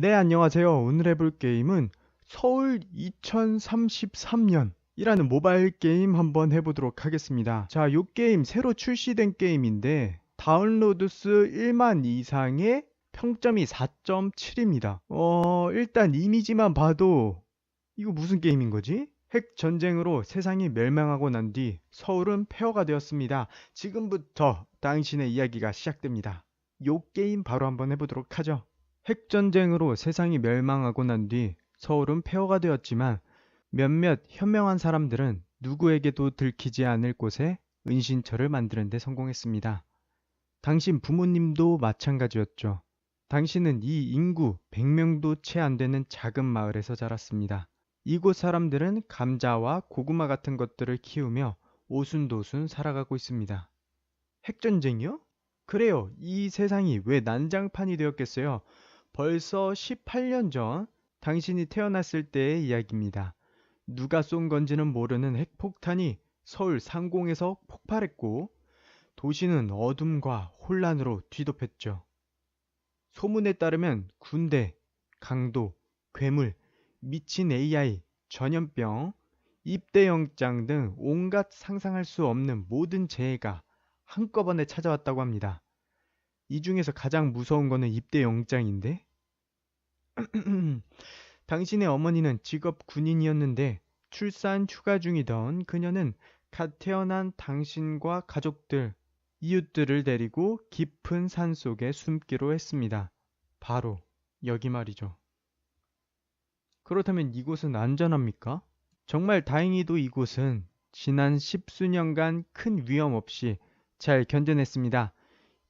네, 안녕하세요. 오늘 해볼 게임은 서울 2033년 이라는 모바일 게임 한번 해보도록 하겠습니다. 자, 요 게임 새로 출시된 게임인데 다운로드 수 1만 이상의 평점이 4.7입니다. 어, 일단 이미지만 봐도 이거 무슨 게임인 거지? 핵 전쟁으로 세상이 멸망하고 난 뒤 서울은 폐허가 되었습니다. 지금부터 당신의 이야기가 시작됩니다. 요 게임 바로 한번 해보도록 하죠. 핵전쟁으로 세상이 멸망하고 난 뒤 서울은 폐허가 되었지만 몇몇 현명한 사람들은 누구에게도 들키지 않을 곳에 은신처를 만드는 데 성공했습니다. 당신 부모님도 마찬가지였죠. 당신은 이 인구 100명도 채 안 되는 작은 마을에서 자랐습니다. 이곳 사람들은 감자와 고구마 같은 것들을 키우며 오순도순 살아가고 있습니다. 핵전쟁이요? 그래요. 이 세상이 왜 난장판이 되었겠어요? 벌써 18년 전 당신이 태어났을 때의 이야기입니다. 누가 쏜 건지는 모르는 핵폭탄이 서울 상공에서 폭발했고 도시는 어둠과 혼란으로 뒤덮였죠. 소문에 따르면 군대, 강도, 괴물, 미친 AI, 전염병, 입대영장 등 온갖 상상할 수 없는 모든 재해가 한꺼번에 찾아왔다고 합니다. 이 중에서 가장 무서운 거는 입대 영장인데? 당신의 어머니는 직업 군인이었는데 출산 휴가 중이던 그녀는 갓 태어난 당신과 가족들, 이웃들을 데리고 깊은 산 속에 숨기로 했습니다. 바로 여기 말이죠. 그렇다면 이곳은 안전합니까? 정말 다행히도 이곳은 지난 십수년간 큰 위험 없이 잘 견뎌냈습니다.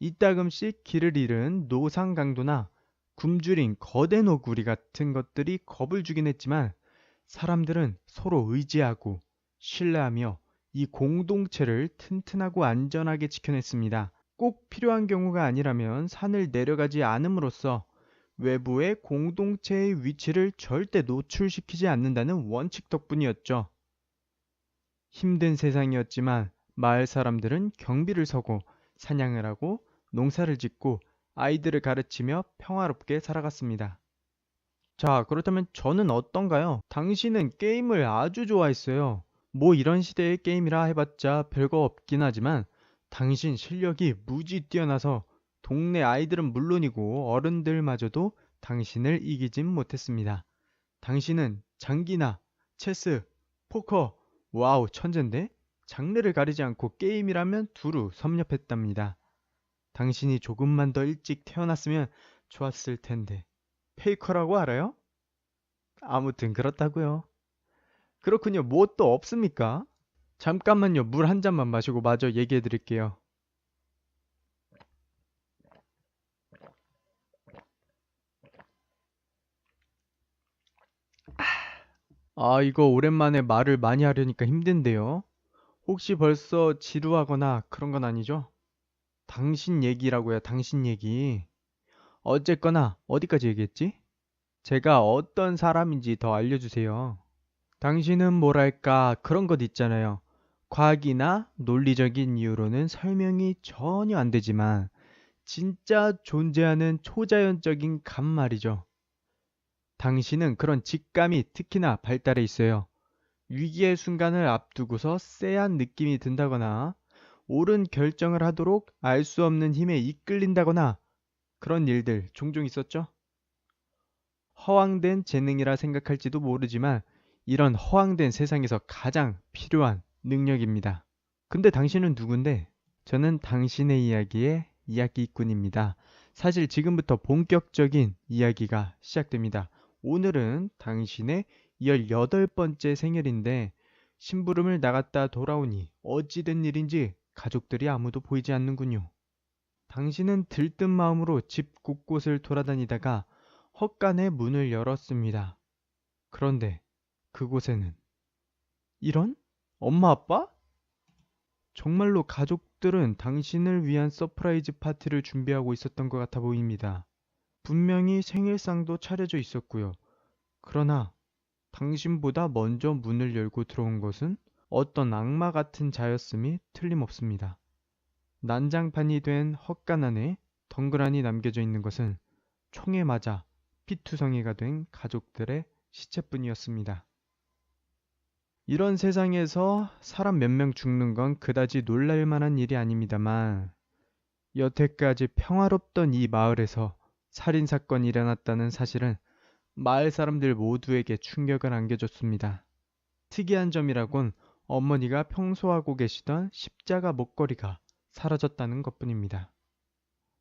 이따금씩 길을 잃은 노상 강도나 굶주린 거대 노구리 같은 것들이 겁을 주긴 했지만 사람들은 서로 의지하고 신뢰하며 이 공동체를 튼튼하고 안전하게 지켜냈습니다. 꼭 필요한 경우가 아니라면 산을 내려가지 않음으로써 외부의 공동체의 위치를 절대 노출시키지 않는다는 원칙 덕분이었죠. 힘든 세상이었지만 마을 사람들은 경비를 서고 사냥을 하고 농사를 짓고 아이들을 가르치며 평화롭게 살아갔습니다. 자, 그렇다면 저는 어떤가요? 당신은 게임을 아주 좋아했어요. 뭐 이런 시대의 게임이라 해봤자 별거 없긴 하지만 당신 실력이 무지 뛰어나서 동네 아이들은 물론이고 어른들마저도 당신을 이기진 못했습니다. 당신은 장기나 체스, 포커, 와우 천재인데 장르를 가리지 않고 게임이라면 두루 섭렵했답니다. 당신이 조금만 더 일찍 태어났으면 좋았을 텐데. 페이커라고 알아요? 아무튼 그렇다고요. 그렇군요. 뭐 또 없습니까? 잠깐만요. 물 한 잔만 마시고 마저 얘기해 드릴게요. 아, 이거 오랜만에 말을 많이 하려니까 힘든데요. 혹시 벌써 지루하거나 그런 건 아니죠? 당신 얘기라고요, 당신 얘기. 어쨌거나, 어디까지 얘기했지? 제가 어떤 사람인지 더 알려주세요. 당신은 뭐랄까, 그런 것 있잖아요. 과학이나 논리적인 이유로는 설명이 전혀 안 되지만, 진짜 존재하는 초자연적인 감 말이죠. 당신은 그런 직감이 특히나 발달해 있어요. 위기의 순간을 앞두고서 쎄한 느낌이 든다거나 옳은 결정을 하도록 알 수 없는 힘에 이끌린다거나 그런 일들 종종 있었죠? 허황된 재능이라 생각할지도 모르지만 이런 허황된 세상에서 가장 필요한 능력입니다. 근데 당신은 누군데? 저는 당신의 이야기의 이야기꾼입니다. 사실 지금부터 본격적인 이야기가 시작됩니다. 오늘은 당신의 18번째 생일인데 심부름을 나갔다 돌아오니 어찌된 일인지 가족들이 아무도 보이지 않는군요. 당신은 들뜬 마음으로 집 곳곳을 돌아다니다가 헛간의 문을 열었습니다. 그런데 그곳에는 이런? 엄마 아빠? 정말로 가족들은 당신을 위한 서프라이즈 파티를 준비하고 있었던 것 같아 보입니다. 분명히 생일상도 차려져 있었고요. 그러나 당신보다 먼저 문을 열고 들어온 것은 어떤 악마 같은 자였음이 틀림없습니다. 난장판이 된 헛간 안에 덩그라니 남겨져 있는 것은 총에 맞아 피투성이가 된 가족들의 시체뿐이었습니다. 이런 세상에서 사람 몇 명 죽는 건 그다지 놀랄 만한 일이 아닙니다만 여태까지 평화롭던 이 마을에서 살인 사건이 일어났다는 사실은 마을 사람들 모두에게 충격을 안겨줬습니다. 특이한 점이라곤 어머니가 평소 하고 계시던 십자가 목걸이가 사라졌다는 것뿐입니다.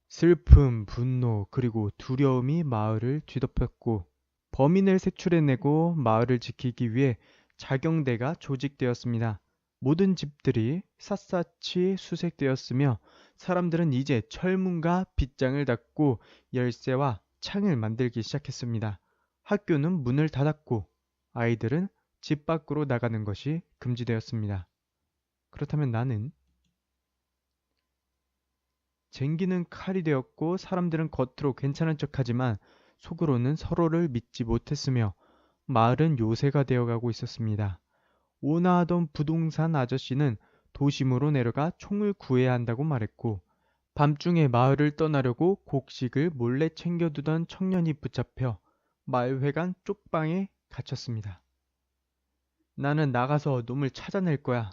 슬픔, 분노, 그리고 두려움이 마을을 뒤덮였고 범인을 색출해내고 마을을 지키기 위해 자경대가 조직되었습니다. 모든 집들이 샅샅이 수색되었으며 사람들은 이제 철문과 빗장을 닫고 열쇠와 창을 만들기 시작했습니다. 학교는 문을 닫았고 아이들은 집 밖으로 나가는 것이 금지되었습니다. 그렇다면 나는 쟁기는 칼이 되었고 사람들은 겉으로 괜찮은 척하지만 속으로는 서로를 믿지 못했으며 마을은 요새가 되어가고 있었습니다. 오나하던 부동산 아저씨는 도심으로 내려가 총을 구해야 한다고 말했고 밤중에 마을을 떠나려고 곡식을 몰래 챙겨두던 청년이 붙잡혀 마을회관 쪽방에 갇혔습니다. 나는 나가서 놈을 찾아낼 거야.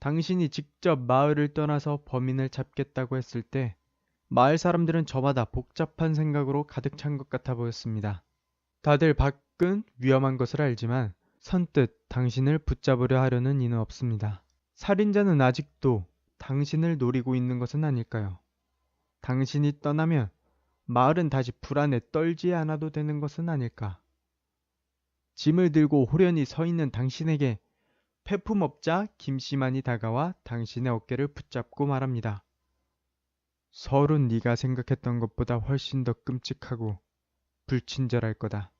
당신이 직접 마을을 떠나서 범인을 잡겠다고 했을 때 마을 사람들은 저마다 복잡한 생각으로 가득 찬 것 같아 보였습니다. 다들 밖은 위험한 것을 알지만 선뜻 당신을 붙잡으려 하려는 이는 없습니다. 살인자는 아직도 당신을 노리고 있는 것은 아닐까요? 당신이 떠나면 마을은 다시 불안에 떨지 않아도 되는 것은 아닐까? 짐을 들고 호련히 서 있는 당신에게 폐품업자 김씨만이 다가와 당신의 어깨를 붙잡고 말합니다. 서울은 네가 생각했던 것보다 훨씬 더 끔찍하고 불친절할 거다.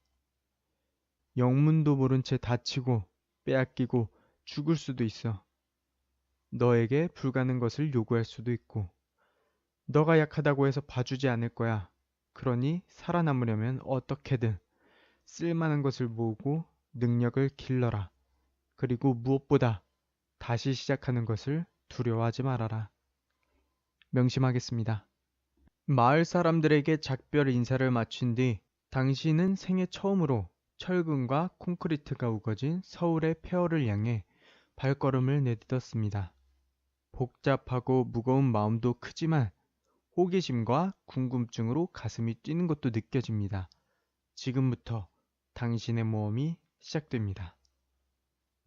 영문도 모른 채 다치고 빼앗기고 죽을 수도 있어. 너에게 불가는 것을 요구할 수도 있고 너가 약하다고 해서 봐주지 않을 거야. 그러니 살아남으려면 어떻게든 쓸만한 것을 모으고 능력을 길러라. 그리고 무엇보다 다시 시작하는 것을 두려워하지 말아라. 명심하겠습니다. 마을 사람들에게 작별 인사를 마친 뒤 당신은 생애 처음으로 철근과 콘크리트가 우거진 서울의 폐허를 향해 발걸음을 내딛었습니다. 복잡하고 무거운 마음도 크지만 호기심과 궁금증으로 가슴이 뛰는 것도 느껴집니다. 지금부터 당신의 모험이 시작됩니다.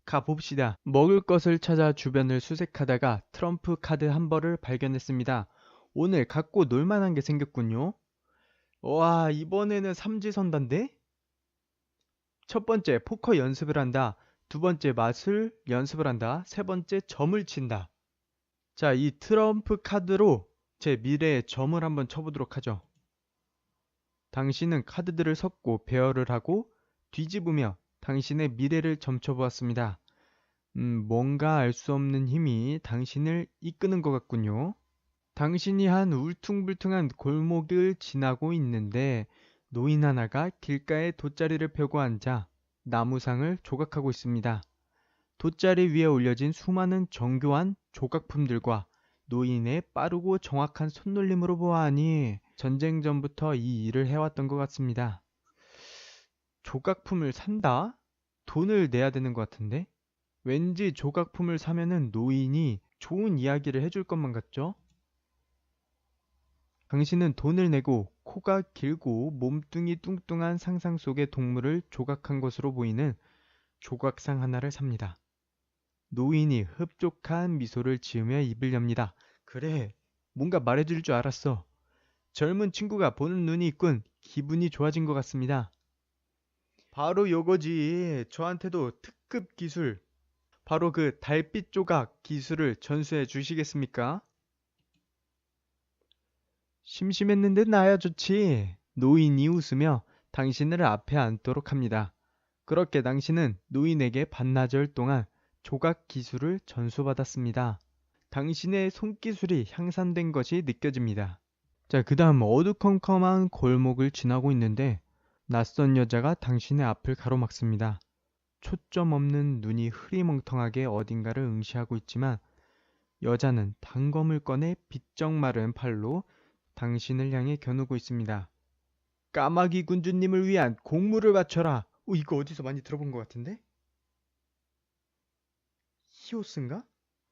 가봅시다. 먹을 것을 찾아 주변을 수색하다가 트럼프 카드 한 벌을 발견했습니다. 오늘 갖고 놀만한 게 생겼군요. 와, 이번에는 삼지선단데? 첫 번째, 포커 연습을 한다. 두 번째, 맛을 연습을 한다. 세 번째, 점을 친다. 자, 이 트럼프 카드로 제 미래의 점을 한번 쳐보도록 하죠. 당신은 카드들을 섞고 배열을 하고 뒤집으며 당신의 미래를 점쳐보았습니다. 음, 뭔가 알 수 없는 힘이 당신을 이끄는 것 같군요. 당신이 한 울퉁불퉁한 골목을 지나고 있는데 노인 하나가 길가에 돗자리를 펴고 앉아 나무상을 조각하고 있습니다. 돗자리 위에 올려진 수많은 정교한 조각품들과 노인의 빠르고 정확한 손놀림으로 보아하니 전쟁 전부터 이 일을 해왔던 것 같습니다. 조각품을 산다? 돈을 내야 되는 것 같은데? 왠지 조각품을 사면은 노인이 좋은 이야기를 해줄 것만 같죠? 당신은 돈을 내고 코가 길고 몸뚱이 뚱뚱한 상상 속의 동물을 조각한 것으로 보이는 조각상 하나를 삽니다. 노인이 흡족한 미소를 지으며 입을 엽니다. 그래, 뭔가 말해줄 줄 알았어. 젊은 친구가 보는 눈이 있군. 기분이 좋아진 것 같습니다. 바로 요거지. 저한테도 특급 기술, 바로 그 달빛 조각 기술을 전수해 주시겠습니까? 심심했는데 나야 좋지. 노인이 웃으며 당신을 앞에 앉도록 합니다. 그렇게 당신은 노인에게 반나절 동안 조각 기술을 전수받았습니다. 당신의 손기술이 향상된 것이 느껴집니다. 자, 그 다음 어두컴컴한 골목을 지나고 있는데 낯선 여자가 당신의 앞을 가로막습니다. 초점 없는 눈이 흐리멍텅하게 어딘가를 응시하고 있지만 여자는 단검을 꺼내 비쩍 마른 팔로 당신을 향해 겨누고 있습니다. 까마귀 군주님을 위한 공물을 바쳐라. 어, 이거 어디서 많이 들어본 것 같은데? 히오스인가?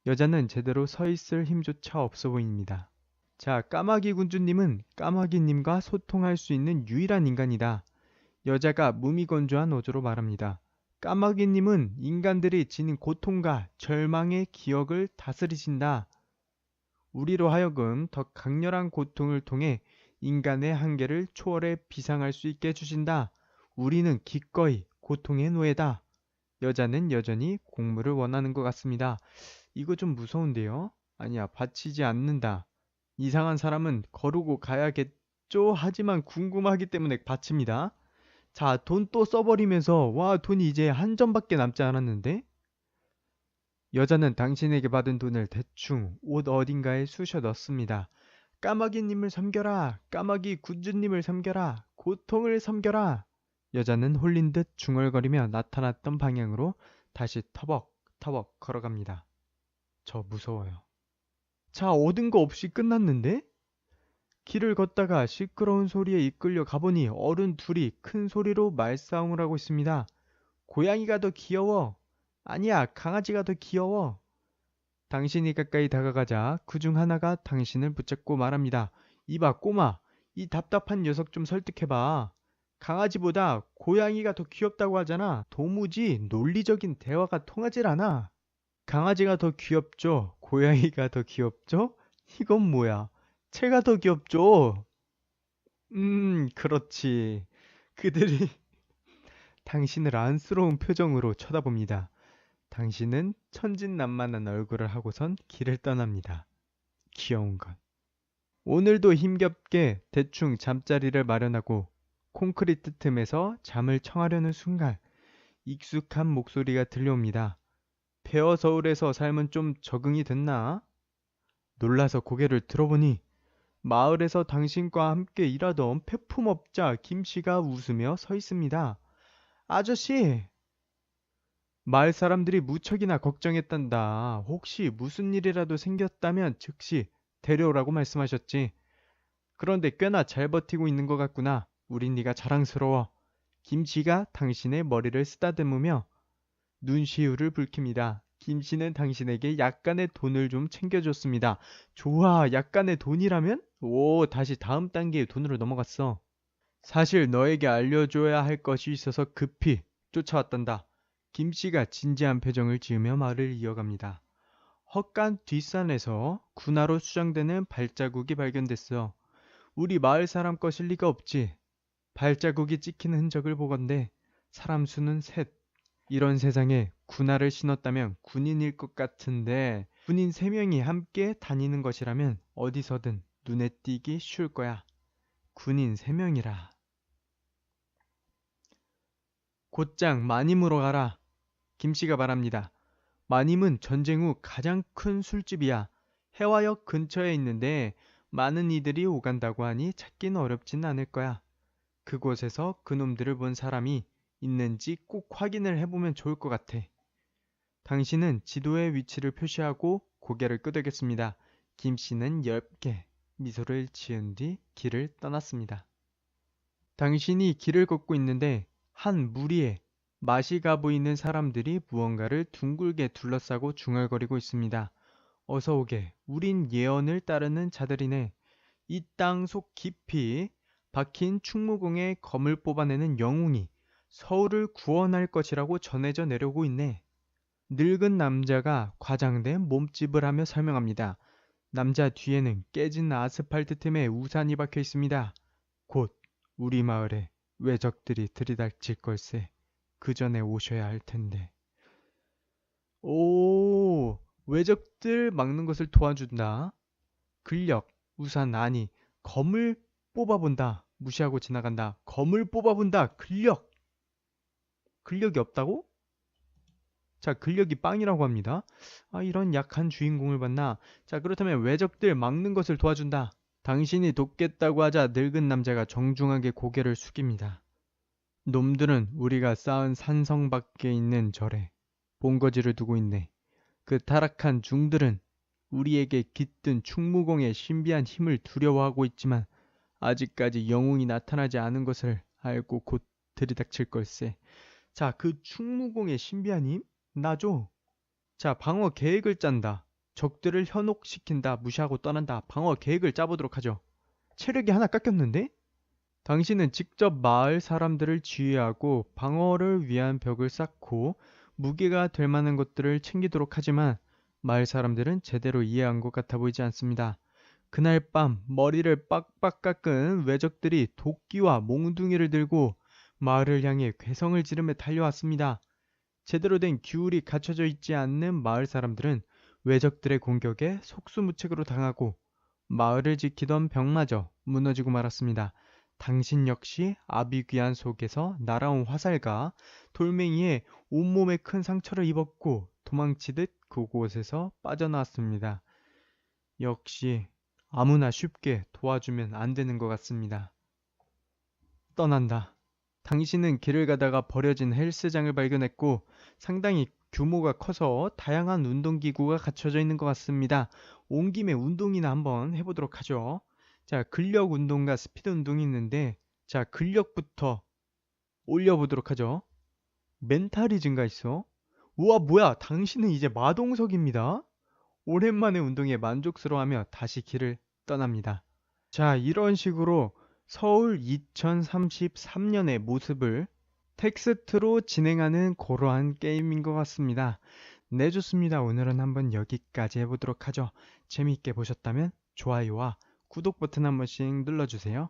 여자는 제대로 서 있을 힘조차 없어 보입니다. 자, 까마귀 군주님은 까마귀님과 소통할 수 있는 유일한 인간이다. 여자가 무미건조한 어조로 말합니다. 까마귀님은 인간들이 지닌 고통과 절망의 기억을 다스리신다. 우리로 하여금 더 강렬한 고통을 통해 인간의 한계를 초월해 비상할 수 있게 해주신다. 우리는 기꺼이 고통의 노예다. 여자는 여전히 공물을 원하는 것 같습니다. 이거 좀 무서운데요? 아니야, 바치지 않는다. 이상한 사람은 거르고 가야겠죠? 하지만 궁금하기 때문에 바칩니다. 자, 돈 또 써버리면서, 와, 돈이 이제 한 점밖에 남지 않았는데? 여자는 당신에게 받은 돈을 대충 옷 어딘가에 쑤셔 넣습니다. 까마귀님을 섬겨라. 까마귀 군주님을 섬겨라. 고통을 섬겨라. 여자는 홀린 듯 중얼거리며 나타났던 방향으로 다시 터벅터벅 걸어갑니다. 저 무서워요. 자, 얻은 거 없이 끝났는데? 길을 걷다가 시끄러운 소리에 이끌려 가보니 어른 둘이 큰 소리로 말싸움을 하고 있습니다. 고양이가 더 귀여워. 아니야, 강아지가 더 귀여워. 당신이 가까이 다가가자 그 중 하나가 당신을 붙잡고 말합니다. 이봐, 꼬마. 이 답답한 녀석 좀 설득해봐. 강아지보다 고양이가 더 귀엽다고 하잖아. 도무지 논리적인 대화가 통하질 않아. 강아지가 더 귀엽죠? 고양이가 더 귀엽죠? 이건 뭐야? 채가 더 귀엽죠? 음, 그렇지. 그들이 당신을 안쓰러운 표정으로 쳐다봅니다. 당신은 천진난만한 얼굴을 하고선 길을 떠납니다. 귀여운 것. 오늘도 힘겹게 대충 잠자리를 마련하고 콘크리트 틈에서 잠을 청하려는 순간 익숙한 목소리가 들려옵니다. 폐어 서울에서 삶은 좀 적응이 됐나? 놀라서 고개를 들어보니 마을에서 당신과 함께 일하던 폐품업자 김씨가 웃으며 서 있습니다. 아저씨! 마을 사람들이 무척이나 걱정했단다. 혹시 무슨 일이라도 생겼다면 즉시 데려오라고 말씀하셨지. 그런데 꽤나 잘 버티고 있는 것 같구나. 우린 네가 자랑스러워. 김씨가 당신의 머리를 쓰다듬으며 눈시울을 붉힙니다. 김 씨는 당신에게 약간의 돈을 좀 챙겨줬습니다. 좋아, 약간의 돈이라면? 오, 다시 다음 단계의 돈으로 넘어갔어. 사실 너에게 알려줘야 할 것이 있어서 급히 쫓아왔단다. 김 씨가 진지한 표정을 지으며 말을 이어갑니다. 헛간 뒷산에서 군화로 수정되는 발자국이 발견됐어. 우리 마을 사람 것일 리가 없지. 발자국이 찍힌 흔적을 보건대 사람 수는 셋. 이런 세상에 군화를 신었다면 군인일 것 같은데 군인 세 명이 함께 다니는 것이라면 어디서든 눈에 띄기 쉬울 거야. 군인 세 명이라. 곧장 마님으로 가라. 김씨가 말합니다. 마님은 전쟁 후 가장 큰 술집이야. 해화역 근처에 있는데 많은 이들이 오간다고 하니 찾기는 어렵진 않을 거야. 그곳에서 그놈들을 본 사람이 있는지 꼭 확인을 해보면 좋을 것 같아. 당신은 지도의 위치를 표시하고 고개를 끄덕였습니다. 김 씨는 엷게 미소를 지은 뒤 길을 떠났습니다. 당신이 길을 걷고 있는데 한 무리에 맛이 가 보이는 사람들이 무언가를 둥글게 둘러싸고 중얼거리고 있습니다. 어서 오게. 우린 예언을 따르는 자들이네. 이 땅 속 깊이 박힌 충무공의 검을 뽑아내는 영웅이 서울을 구원할 것이라고 전해져 내려오고 있네. 늙은 남자가 과장된 몸집을 하며 설명합니다. 남자 뒤에는 깨진 아스팔트 틈에 우산이 박혀 있습니다. 곧 우리 마을에 외적들이 들이닥칠 걸세. 그 전에 오셔야 할 텐데. 오, 외적들 막는 것을 도와준다. 근력, 우산 아니, 검을 뽑아본다. 무시하고 지나간다. 검을 뽑아본다. 근력. 근력이 없다고? 자, 근력이 빵이라고 합니다. 아, 이런 약한 주인공을 봤나? 자, 그렇다면 외적들 막는 것을 도와준다. 당신이 돕겠다고 하자 늙은 남자가 정중하게 고개를 숙입니다. 놈들은 우리가 쌓은 산성 밖에 있는 절에 본거지를 두고 있네. 그 타락한 중들은 우리에게 깃든 충무공의 신비한 힘을 두려워하고 있지만 아직까지 영웅이 나타나지 않은 것을 알고 곧 들이닥칠 걸세. 자, 그 충무공의 신비아님? 나죠? 자, 방어 계획을 짠다. 적들을 현혹시킨다. 무시하고 떠난다. 방어 계획을 짜보도록 하죠. 체력이 하나 깎였는데? 당신은 직접 마을 사람들을 지휘하고 방어를 위한 벽을 쌓고 무게가 될 만한 것들을 챙기도록 하지만 마을 사람들은 제대로 이해한 것 같아 보이지 않습니다. 그날 밤 머리를 빡빡 깎은 외적들이 도끼와 몽둥이를 들고 마을을 향해 괴성을 지르며 달려왔습니다. 제대로 된 규율이 갖춰져 있지 않는 마을 사람들은 외적들의 공격에 속수무책으로 당하고 마을을 지키던 벽마저 무너지고 말았습니다. 당신 역시 아비귀한 속에서 날아온 화살과 돌멩이에 온몸에 큰 상처를 입었고 도망치듯 그곳에서 빠져나왔습니다. 역시 아무나 쉽게 도와주면 안 되는 것 같습니다. 떠난다. 당신은 길을 가다가 버려진 헬스장을 발견했고 상당히 규모가 커서 다양한 운동기구가 갖춰져 있는 것 같습니다. 온 김에 운동이나 한번 해보도록 하죠. 자, 근력 운동과 스피드 운동이 있는데 자, 근력부터 올려보도록 하죠. 멘탈이 증가했어. 우와, 뭐야. 당신은 이제 마동석입니다. 오랜만에 운동에 만족스러워하며 다시 길을 떠납니다. 자, 이런 식으로 서울 2033년의 모습을 텍스트로 진행하는 그러한 게임인 것 같습니다. 네, 좋습니다. 오늘은 한번 여기까지 해보도록 하죠. 재미있게 보셨다면 좋아요와 구독 버튼 한 번씩 눌러주세요.